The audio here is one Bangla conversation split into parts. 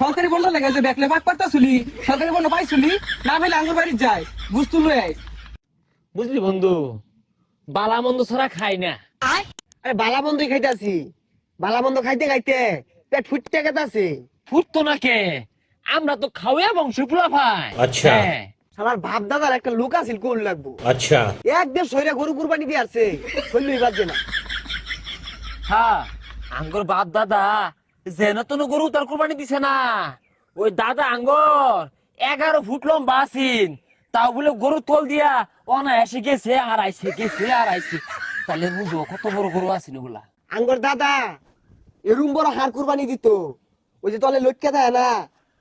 সরকারি বন্ধ লেগে যে ব্যাকলে ভাগ পারতা শুলি সরকারি বন্ধ পাই শুলি না ভাই আঙ্গুর বাড়ি যায় বুঝতু লই আই বুঝলি বন্ধু বালা বন্ধ ছড়া খাই না। আরে বালা বন্ধুই খাইতাছি বালা বন্ধ খাইতে খাইতে পেট ফুটতে গেতাছি। ফুটতো না কে? আমরা তো খাওয়া বংশ পোলা ভাই। আচ্ছা। হ্যাঁ। আমার বাপ দাদার একটা লোক আছিল কোন লাগবো। আচ্ছা। এক দেড় শরীরে গরু কুরবানি দিয়ে আছে শৈল্যই বাজে না হ্যাঁ আঙ্গুর বাপ দাদা যেন তো গরু তার কোরবানি দিছে না। ওই দাদা আঙ্গর এগারো ফুট লম্বা আছিন। তাও বলে গরু তোল দিয়া গেছে আর গেছে আর তাহলে বুঝো কত বড় গরু আছিল ওগুলা। আঙ্গর দাদা এরুম বড় হার কুরবানি দিত। ওই যে তলে লটকে দেয় না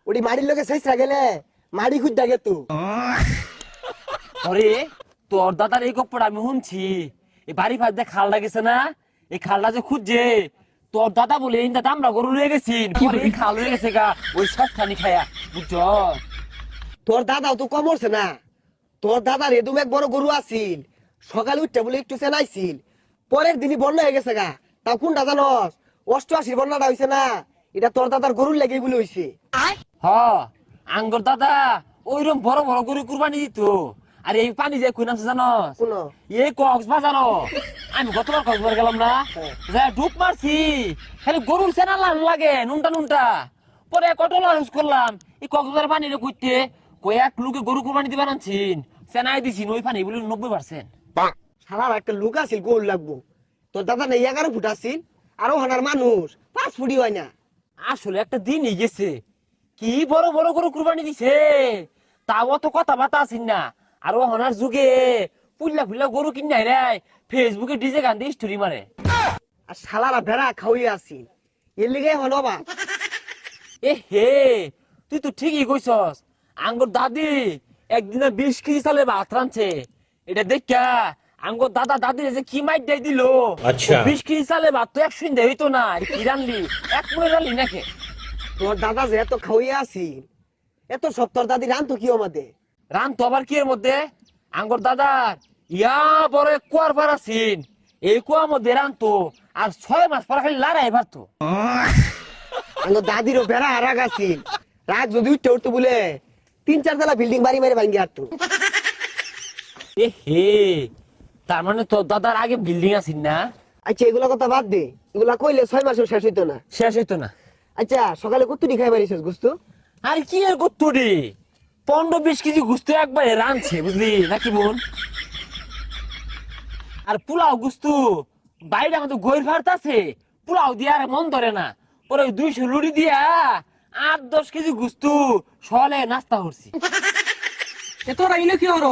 ওটি মাড়ির লোকে শেষরা গেলে মাড়ি খুঁজ দেখে তো আরে তোর দাদার এই গপ্পটা আমি শুনছি। এই বাড়ি ফাঁস দিয়ে খাল লাগেছে না? এই খালটা যে খুঁজছে তোর দাদা বলে এই দাদা আমরা গরু লয়ে গেছি। পরে খাল হয়ে গেছে গা ওই সব খানি খায়া বুঝছ? তোর দাদাও তো কমরছে না? তোর দাদার এদম এক বড় গরু আছিল। সকালে উঠতে বলে একটু চেনাইছিল। পরের দিনই বন্যা হয়ে গেছে গা। তাও কোনটা জানস? অষ্টআশির বন্যাটা হয়েছে না? এটা তোর দাদার গরুর লেগে বলে হয়েছে। হ আঙ্গর দাদা ওইরকম বড় বড় গরু কুরবানি দিত। আর এই পানি যে কই নামছে জানস শুনো এই কক্সবাজার আমি গতবার কক্সবাজার গেলাম না। যা ডুব মারছি। খালি গরুর সেনা লাল লাগে নুনটা নুনটা। পরে কটল ইউজ করলাম। এই কক্সবাজার পানি রে কইতে কয়েক লোকে গরু কুরবানি দিবার আনছিন। সেনাই দিছিন ওই পানি বলে নব্বই পার্সেন্ট। সারা একটা লোক আছিল গোল লাগবো। তোর দাদা নেই এগারো ফুট আছিল আরও হানার মানুষ পাঁচ ফুটি হয় না। আসলে একটা দিনই গেছে। কি বড় বড় গরু কুরবানি দিছে? তাও তো কথা বাতা আছিন না। আর ওহনার যুগে। পুল্লা ফুল্লা গরু কিনে রে ফেসবুকে ডিজে গান দিয়ে স্টোরি মারে। আর শালারা ভেড়া খাওয়ি আছিল এর লিগে হন অবা এ হে তুই তো ঠিকই কইছস। আঙ্গুর দাদি একদিনে বিশ কেজি চালে ভাত রাঁধছে। এটা দেখা আঙ্গুর দাদা দাদি যে কি মাইট দেয় দিল। আচ্ছা। বিশ কেজি চালে ভাত তো একশো দেয় হইতো না। কি রানলি এক মনে রানলি নাকি? তোর দাদা যে এত খাওয়ি আছিল এত সব তোর দাদি রান তো কি আমাদের? রান তো আবার কি এর মধ্যে? আঙ্গুর দাদার ইয়া বড় কুয়ার পার আছিন। এই কুয়ার মধ্যে রান তো আর ছয় মাস পর খালি লড়াই পারতো আমার দাদিরও ভেড়া আর রাগ আছিল রাগ যদি উঠতে উঠতে বলে তিন চার তলা বিল্ডিং বাড়ি মারি ভাঙ্গি আটতো এ হে তার মানে তোর দাদার আগে বিল্ডিং আছিন না? আচ্ছা এগুলা কথা বাদ দে। এগুলা কইলে ছয় মাসও শেষ হইতো না। শেষ হইতো না। আচ্ছা সকালে কতটি খাই পারিস গুস্তু আর কি এর করতো রে পনেরো বিশ কেজি গুস্ত একবারে রাঁধছে বুঝলি? নাকি বোন? আর পোলাও গুস্তু বাইরে আমাদের গৈর ভাত আছে পোলাও দিয়ে আর মন ধরে না। পরে দুইশো লুড়ি দিয়া আট দশ কেজি গুস্তু সলে নাস্তা করছি। এতটা ইলে কি হর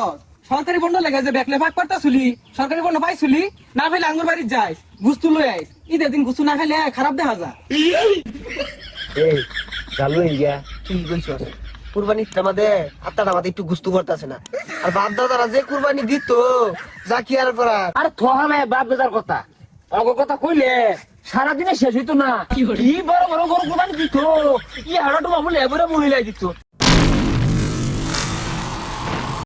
সরকারি বন্ধ লেগে যে বেকলে পাক পারতা শুলি সরকারি বন্ধ পাই শুলি না পেলে আঙ্গুর বাড়ি যায় বুঝতে লই আই ঈদের দিন গুছু না খাইলে খারাপ দেখা যায়। এই চালু হয়ে গিয়া কি কইছস কুরবানি আমাদের আত্মাটা আমাদের একটু গুস্তু করতেছে না। আর বাপ দাদারা যে কুরবানি দিত যা কি আর করা আর থহামে বাপ দাদার কথা। অগ কথা কইলে সারাদিনে শেষ হইতো না। কি বড় বড় গরু কুরবানি দিত? ই হাড়াটু বাবু লেবরে এবারে মহিলাই দিত।